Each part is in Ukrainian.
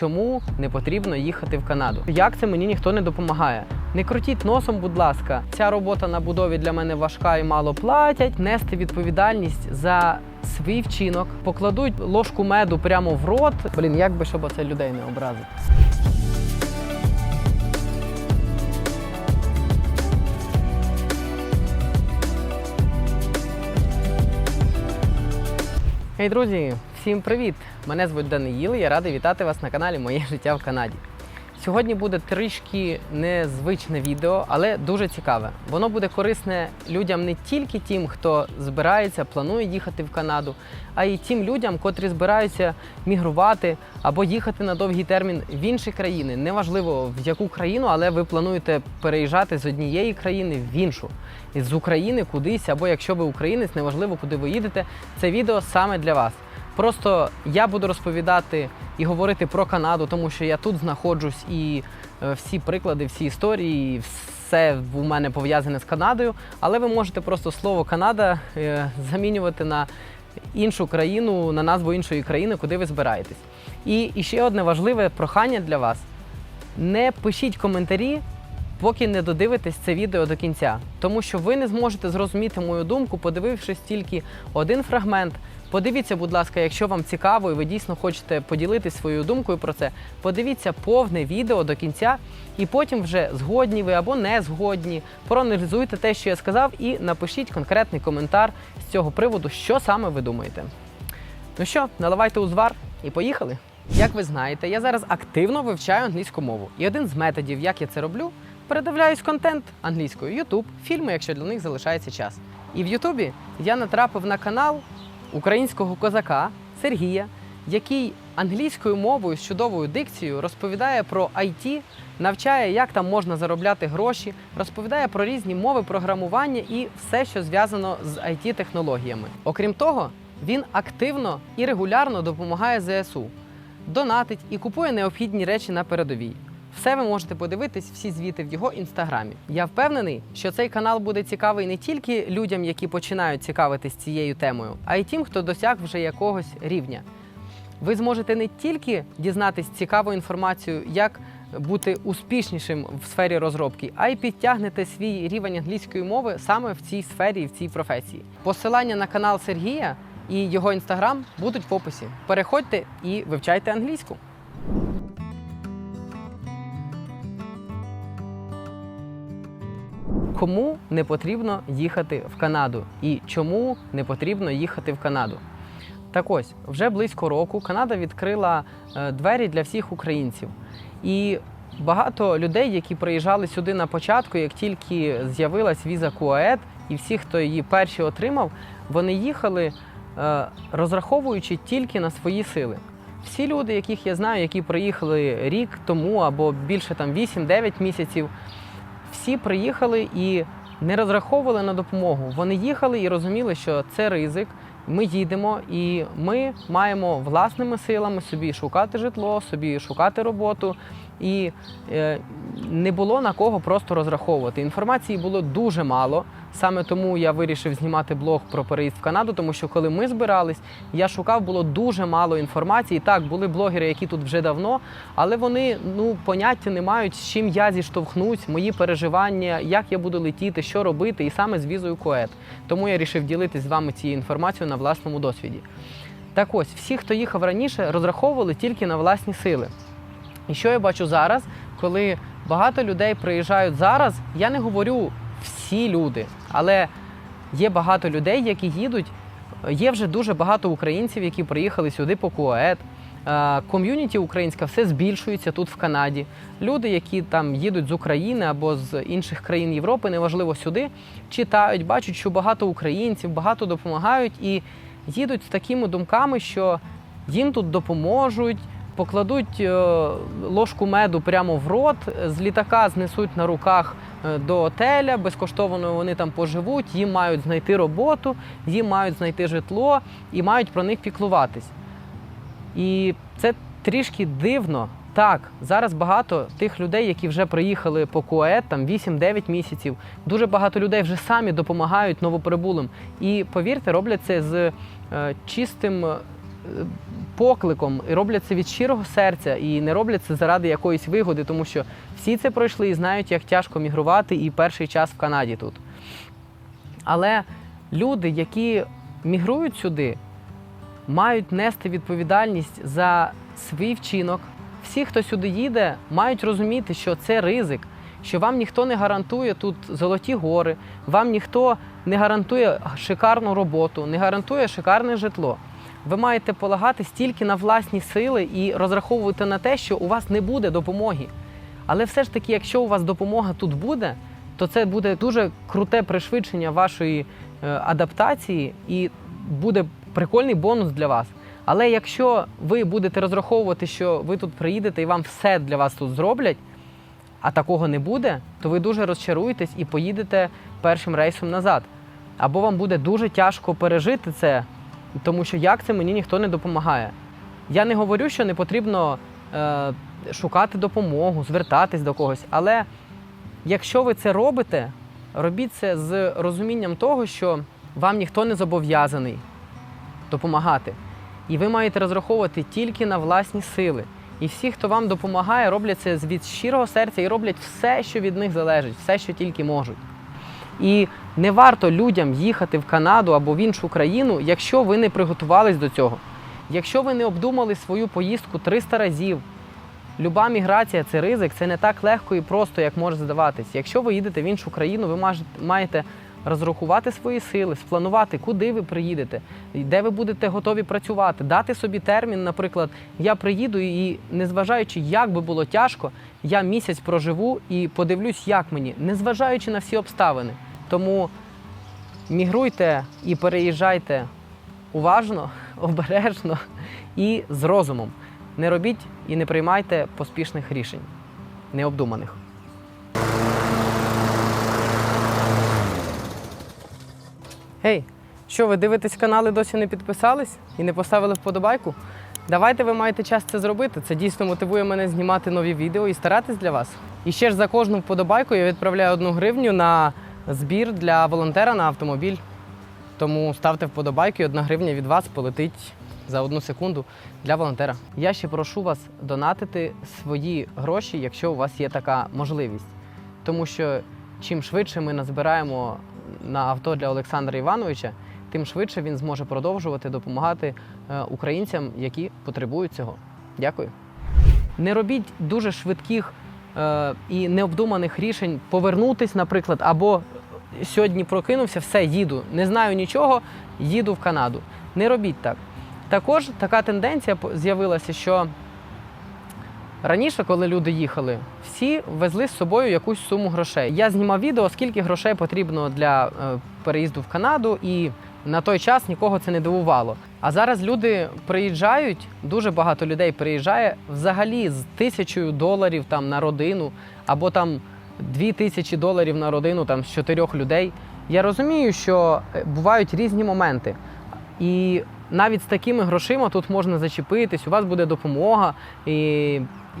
чому не потрібно їхати в Канаду. Як це мені ніхто не допомагає? Не крутіть носом, будь ласка. Ця робота на будові для мене важка і мало платять. Нести відповідальність за свій вчинок, покладуть ложку меду прямо в рот. Блін, як би щоб оце людей не образити. Гей, друзі, всім привіт! Мене звуть Даниїл, я радий вітати вас на каналі Моє життя в Канаді. Сьогодні буде трішки незвичне відео, але дуже цікаве. Воно буде корисне людям не тільки тим, хто збирається, планує їхати в Канаду, а й тим людям, котрі збираються мігрувати або їхати на довгий термін в інші країни. Неважливо в яку країну, але ви плануєте переїжджати з однієї країни в іншу. З України кудись, або якщо ви українець, неважливо, куди ви їдете. Це відео саме для вас. Просто я буду розповідати і говорити про Канаду, тому що я тут знаходжусь і е, всі приклади, всі історії, все у мене пов'язане з Канадою. Але ви можете просто слово Канада е, замінювати на іншу країну, на назву іншої країни, куди ви збираєтесь. І, і ще одне важливе прохання для вас: не пишіть коментарі. Поки не додивитесь це відео до кінця, тому що ви не зможете зрозуміти мою думку, подивившись тільки один фрагмент. Подивіться, будь ласка, якщо вам цікаво і ви дійсно хочете поділитися своєю думкою про це, подивіться повне відео до кінця, і потім вже згодні ви або не згодні. Проаналізуйте те, що я сказав, і напишіть конкретний коментар з цього приводу, що саме ви думаєте. Ну що, наливайте узвар і поїхали. Як ви знаєте, я зараз активно вивчаю англійську мову. І один з методів, як я це роблю, передивляюсь контент англійською, YouTube, фільми, якщо для них залишається час. І в Ютубі я натрапив на канал українського козака Сергія, який англійською мовою з чудовою дикцією розповідає про IT, навчає, як там можна заробляти гроші, розповідає про різні мови програмування і все, що зв'язано з it технологіями Окрім того, він активно і регулярно допомагає ЗСУ, донатить і купує необхідні речі на передовій. Все ви можете подивитись, всі звіти в його інстаграмі. Я впевнений, що цей канал буде цікавий не тільки людям, які починають цікавитись цією темою, а й тим, хто досяг вже якогось рівня. Ви зможете не тільки дізнатись цікаву інформацію, як бути успішнішим в сфері розробки, а й підтягнете свій рівень англійської мови саме в цій сфері і в цій професії. Посилання на канал Сергія і його інстаграм будуть в описі. Переходьте і вивчайте англійську. Кому не потрібно їхати в Канаду і чому не потрібно їхати в Канаду? Так ось, вже близько року Канада відкрила е, двері для всіх українців. І багато людей, які приїжджали сюди на початку, як тільки з'явилась віза КУАЕД, і всі, хто її перші отримав, вони їхали, е, розраховуючи тільки на свої сили. Всі люди, яких я знаю, які приїхали рік тому або більше там 8-9 місяців, всі приїхали і не розраховували на допомогу. Вони їхали і розуміли, що це ризик. Ми їдемо, і ми маємо власними силами собі шукати житло, собі шукати роботу. І е, не було на кого просто розраховувати. Інформації було дуже мало. Саме тому я вирішив знімати блог про переїзд в Канаду, тому що коли ми збирались, я шукав, було дуже мало інформації. Так, були блогери, які тут вже давно, але вони ну поняття не мають, з чим я зіштовхнусь, мої переживання, як я буду летіти, що робити, і саме з візою Коет. Тому я вирішив ділитися з вами цією інформацією на власному досвіді. Так ось, всі, хто їхав раніше, розраховували тільки на власні сили. І що я бачу зараз, коли багато людей приїжджають зараз, я не говорю всі люди, але є багато людей, які їдуть. Є вже дуже багато українців, які приїхали сюди по КУАЕД. Ком'юніті українська все збільшується тут в Канаді. Люди, які там їдуть з України або з інших країн Європи, неважливо сюди, читають, бачать, що багато українців, багато допомагають і їдуть з такими думками, що їм тут допоможуть, покладуть е, ложку меду прямо в рот, з літака знесуть на руках е, до отеля, безкоштовно вони там поживуть, їм мають знайти роботу, їм мають знайти житло і мають про них піклуватись. І це трішки дивно. Так, зараз багато тих людей, які вже приїхали по КУЕТ, там 8-9 місяців. Дуже багато людей вже самі допомагають новоприбулим. І повірте, роблять це з е, чистим покликом і роблять це від щирого серця і не роблять це заради якоїсь вигоди, тому що всі це пройшли і знають, як тяжко мігрувати і перший час в Канаді тут. Але люди, які мігрують сюди, мають нести відповідальність за свій вчинок. Всі, хто сюди їде, мають розуміти, що це ризик, що вам ніхто не гарантує тут золоті гори, вам ніхто не гарантує шикарну роботу, не гарантує шикарне житло. Ви маєте полагатись тільки на власні сили і розраховувати на те, що у вас не буде допомоги. Але все ж таки, якщо у вас допомога тут буде, то це буде дуже круте пришвидшення вашої е, адаптації і буде прикольний бонус для вас. Але якщо ви будете розраховувати, що ви тут приїдете і вам все для вас тут зроблять, а такого не буде, то ви дуже розчаруєтесь і поїдете першим рейсом назад. Або вам буде дуже тяжко пережити це, тому що як це мені ніхто не допомагає. Я не говорю, що не потрібно е, шукати допомогу, звертатись до когось, але якщо ви це робите, робіть це з розумінням того, що вам ніхто не зобов'язаний допомагати. І ви маєте розраховувати тільки на власні сили. І всі, хто вам допомагає, роблять це від щирого серця і роблять все, що від них залежить, все, що тільки можуть. І не варто людям їхати в Канаду або в іншу країну, якщо ви не приготувались до цього. Якщо ви не обдумали свою поїздку 300 разів, люба міграція це ризик, це не так легко і просто, як може здаватись. Якщо ви їдете в іншу країну, ви маєте розрахувати свої сили, спланувати, куди ви приїдете, де ви будете готові працювати, дати собі термін, наприклад, я приїду і, незважаючи, як би було тяжко, я місяць проживу і подивлюсь, як мені, незважаючи на всі обставини. Тому мігруйте і переїжджайте уважно, обережно і з розумом. Не робіть і не приймайте поспішних рішень, необдуманих. Гей, що ви дивитесь канал і досі не підписались і не поставили вподобайку? Давайте ви маєте час це зробити. Це дійсно мотивує мене знімати нові відео і старатись для вас. І ще ж за кожну вподобайку я відправляю одну гривню на збір для волонтера на автомобіль. Тому ставте вподобайки, одна гривня від вас полетить за одну секунду для волонтера. Я ще прошу вас донатити свої гроші, якщо у вас є така можливість. Тому що чим швидше ми назбираємо на авто для Олександра Івановича, тим швидше він зможе продовжувати допомагати е, українцям, які потребують цього. Дякую. Не робіть дуже швидких і необдуманих рішень повернутись, наприклад, або сьогодні прокинувся, все, їду. Не знаю нічого, їду в Канаду. Не робіть так. Також така тенденція з'явилася, що раніше, коли люди їхали, всі везли з собою якусь суму грошей. Я знімав відео, скільки грошей потрібно для е, переїзду в Канаду, і на той час нікого це не дивувало. А зараз люди приїжджають, дуже багато людей приїжджає взагалі з тисячою доларів там на родину, або там дві тисячі доларів на родину там з чотирьох людей. Я розумію, що е, бувають різні моменти. І навіть з такими грошима тут можна зачепитись, у вас буде допомога, і,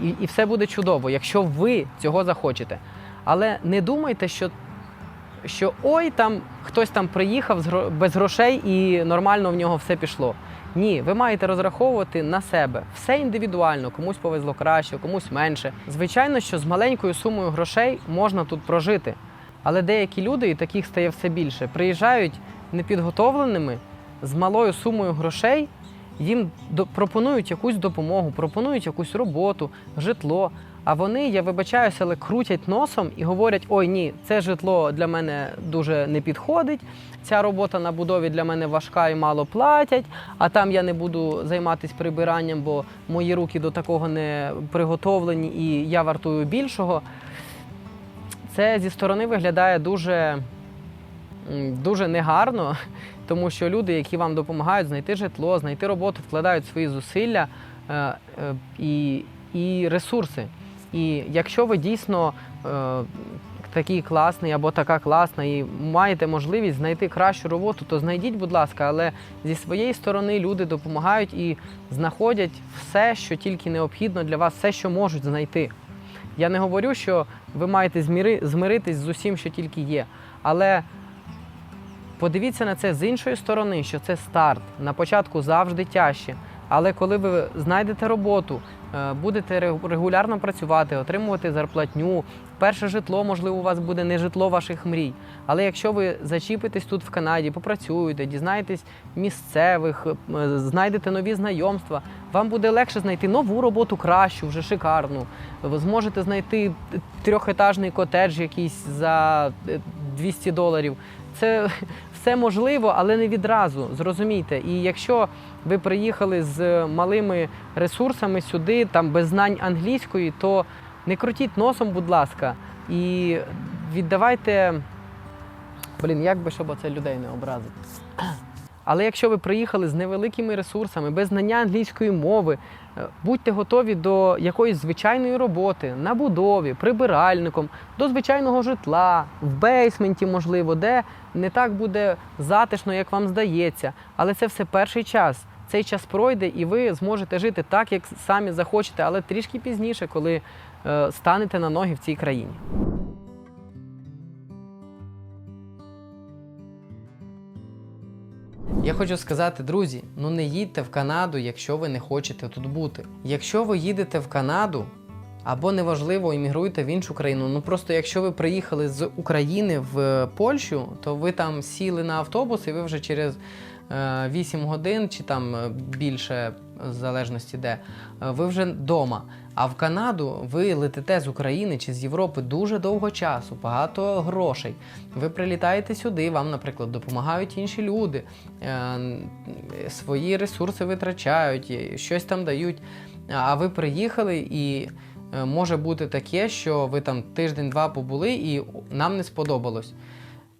і, і все буде чудово, якщо ви цього захочете. Але не думайте, що, що ой, там хтось там приїхав без грошей і нормально в нього все пішло. Ні, ви маєте розраховувати на себе. Все індивідуально, комусь повезло краще, комусь менше. Звичайно, що з маленькою сумою грошей можна тут прожити. Але деякі люди, і таких стає все більше, приїжджають непідготовленими з малою сумою грошей, їм пропонують якусь допомогу, пропонують якусь роботу, житло. А вони, я вибачаюся, але крутять носом і говорять: ой, ні, це житло для мене дуже не підходить. Ця робота на будові для мене важка і мало платять, а там я не буду займатися прибиранням, бо мої руки до такого не приготовлені і я вартую більшого. Це зі сторони виглядає дуже, дуже негарно, тому що люди, які вам допомагають знайти житло, знайти роботу, вкладають свої зусилля е, е, і, і ресурси. І якщо ви дійсно е, такий класний або така класна і маєте можливість знайти кращу роботу, то знайдіть, будь ласка, але зі своєї сторони люди допомагають і знаходять все, що тільки необхідно для вас, все, що можуть знайти. Я не говорю, що ви маєте змиритись з усім, що тільки є. Але подивіться на це з іншої сторони, що це старт. На початку завжди тяжче. Але коли ви знайдете роботу, е, будете ре- регулярно працювати, отримувати зарплатню, перше житло, можливо, у вас буде не житло ваших мрій. Але якщо ви зачіпитесь тут в Канаді, попрацюєте, дізнаєтесь місцевих, е, знайдете нові знайомства, вам буде легше знайти нову роботу, кращу, вже шикарну. Ви зможете знайти трьохетажний котедж якийсь за е, 200 доларів. Це все можливо, але не відразу. Зрозумійте. І якщо ви приїхали з малими ресурсами сюди, там без знань англійської, то не крутіть носом, будь ласка, і віддавайте. Блін, як би щоб оце людей не образити. Але якщо ви приїхали з невеликими ресурсами, без знання англійської мови, е, будьте готові до якоїсь звичайної роботи на будові, прибиральником, до звичайного житла, в бейсменті, можливо, де не так буде затишно, як вам здається. Але це все перший час. Цей час пройде, і ви зможете жити так, як самі захочете, але трішки пізніше, коли е, станете на ноги в цій країні. Я хочу сказати, друзі, ну не їдьте в Канаду, якщо ви не хочете тут бути. Якщо ви їдете в Канаду, або неважливо, іммігруєте в іншу країну. Ну просто якщо ви приїхали з України в Польщу, то ви там сіли на автобус, і ви вже через е, 8 годин чи там е, більше, в залежності де, е, ви вже вдома. А в Канаду ви летите з України чи з Європи дуже довго часу, багато грошей. Ви прилітаєте сюди, вам, наприклад, допомагають інші люди, е, свої ресурси витрачають, щось там дають. А ви приїхали і е, може бути таке, що ви там тиждень-два побули і нам не сподобалось.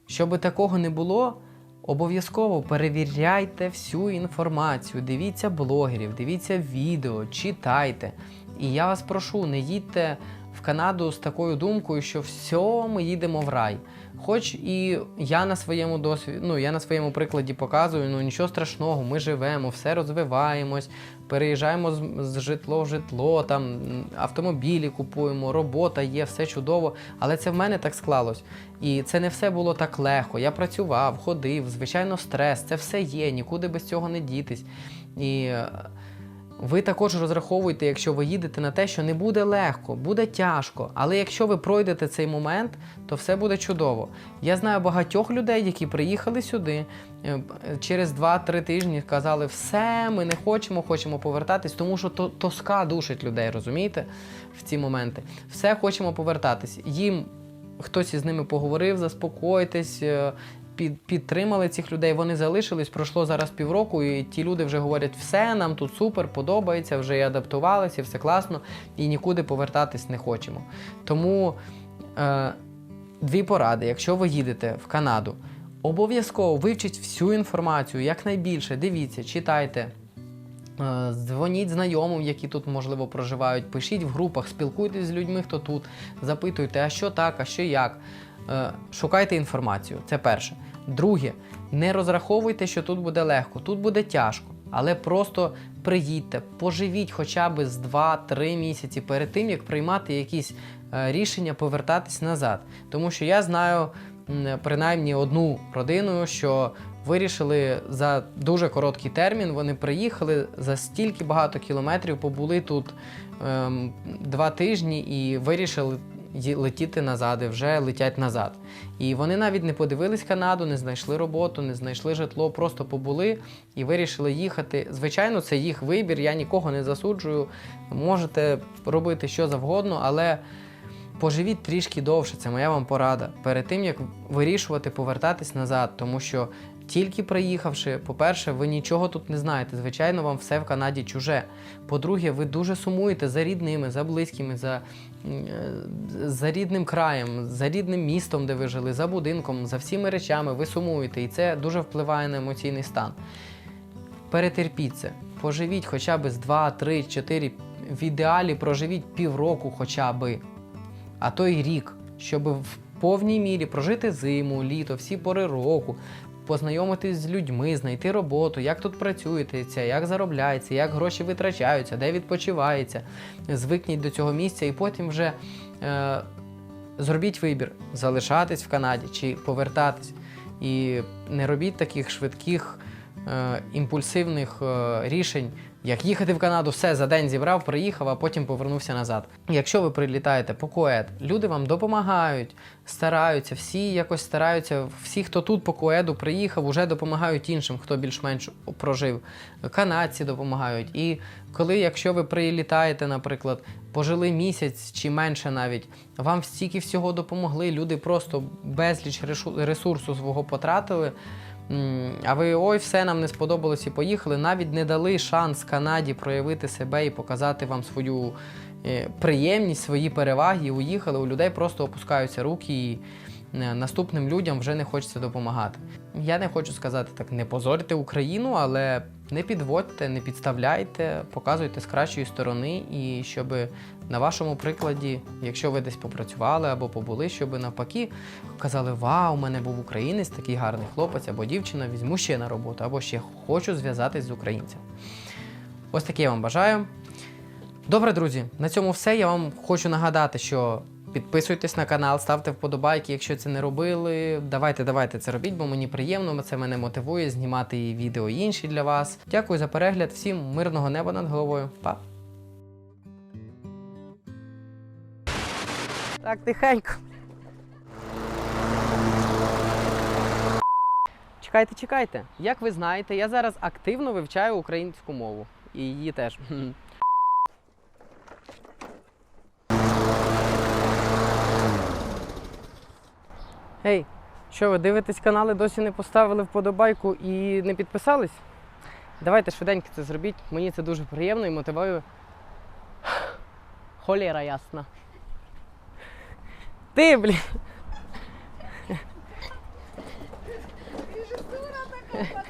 Щоб такого не було, обов'язково перевіряйте всю інформацію, дивіться блогерів, дивіться відео, читайте. І я вас прошу, не їдьте в Канаду з такою думкою, що все, ми їдемо в рай. Хоч і я на своєму досвіді, ну я на своєму прикладі показую, ну нічого страшного, ми живемо, все розвиваємось, переїжджаємо з, з житло в житло, там автомобілі купуємо, робота є, все чудово. Але це в мене так склалось. І це не все було так легко. Я працював, ходив, звичайно, стрес, це все є, нікуди без цього не дітись. І ви також розраховуєте, якщо ви їдете на те, що не буде легко, буде тяжко. Але якщо ви пройдете цей момент, то все буде чудово. Я знаю багатьох людей, які приїхали сюди е, через 2-3 тижні, казали, все, ми не хочемо, хочемо повертатись, тому що то, тоска душить людей, розумієте? В ці моменти. Все хочемо повертатись. Їм хтось із ними поговорив, заспокойтесь. Під, підтримали цих людей, вони залишились, пройшло зараз півроку, і ті люди вже говорять, все, нам тут супер, подобається, вже і адаптувалися, все класно, і нікуди повертатись не хочемо. Тому е, дві поради, якщо ви їдете в Канаду, обов'язково вивчіть всю інформацію, якнайбільше, дивіться, читайте. Е, Дзвоніть знайомим, які тут можливо проживають, пишіть в групах, спілкуйтесь з людьми, хто тут, запитуйте, а що так, а що як. Е, Шукайте інформацію. Це перше. Друге, не розраховуйте, що тут буде легко, тут буде тяжко. Але просто приїдьте, поживіть хоча б з 2-3 місяці перед тим, як приймати якісь е, рішення повертатись назад. Тому що я знаю принаймні одну родину, що вирішили за дуже короткий термін. Вони приїхали за стільки багато кілометрів, побули тут ем, два тижні і вирішили летіти назад, і вже летять назад. І вони навіть не подивились Канаду, не знайшли роботу, не знайшли житло, просто побули і вирішили їхати. Звичайно, це їх вибір, я нікого не засуджую. Можете робити що завгодно, але поживіть трішки довше, це моя вам порада. Перед тим як вирішувати повертатись назад, тому що тільки приїхавши, по-перше, ви нічого тут не знаєте. Звичайно, вам все в Канаді чуже. По-друге, ви дуже сумуєте за рідними, за близькими, за, е, за рідним краєм, за рідним містом, де ви жили, за будинком, за всіми речами ви сумуєте, і це дуже впливає на емоційний стан. Перетерпіть це, поживіть хоча б з 2, 3, 4, в ідеалі проживіть півроку хоча би, а то й рік, щоб в повній мірі прожити зиму, літо, всі пори року, познайомитись з людьми, знайти роботу, як тут працюєте, як заробляється, як гроші витрачаються, де відпочивається. Звикніть до цього місця і потім вже е, зробіть вибір, залишатись в Канаді чи повертатись. І не робіть таких швидких е, імпульсивних е, рішень, як їхати в Канаду, все за день зібрав, приїхав, а потім повернувся назад. Якщо ви прилітаєте по Кует, люди вам допомагають, стараються, всі якось стараються. Всі, хто тут по Куеду приїхав, уже допомагають іншим, хто більш-менш прожив. Канадці допомагають. І коли, якщо ви прилітаєте, наприклад, пожили місяць чи менше навіть, вам стільки всього допомогли, люди просто безліч ресурсу свого потратили. А ви ой, все нам не сподобалось і поїхали. Навіть не дали шанс Канаді проявити себе і показати вам свою е, приємність, свої переваги. і Уїхали. У людей просто опускаються руки, і наступним людям вже не хочеться допомагати. Я не хочу сказати так, не позорте Україну, але не підводьте, не підставляйте, показуйте з кращої сторони, і щоб на вашому прикладі, якщо ви десь попрацювали або побули, щоб навпаки казали: Вау, у мене був українець, такий гарний хлопець або дівчина, візьму ще на роботу, або ще хочу зв'язатись з українцем. Ось таке я вам бажаю. Добре, друзі, на цьому все. Я вам хочу нагадати, що підписуйтесь на канал, ставте вподобайки, якщо це не робили. Давайте, давайте це робіть, бо мені приємно, це мене мотивує знімати відео інші для вас. Дякую за перегляд, всім мирного неба над головою. Па! Так, тихенько. Чекайте, чекайте. Як ви знаєте, я зараз активно вивчаю українську мову. І її теж. Гей, що ви дивитесь канали, досі не поставили вподобайку і не підписались? Давайте швиденько це зробіть. Мені це дуже приємно і мотивує. Холєра ясна. Ти, блін. Режисура такая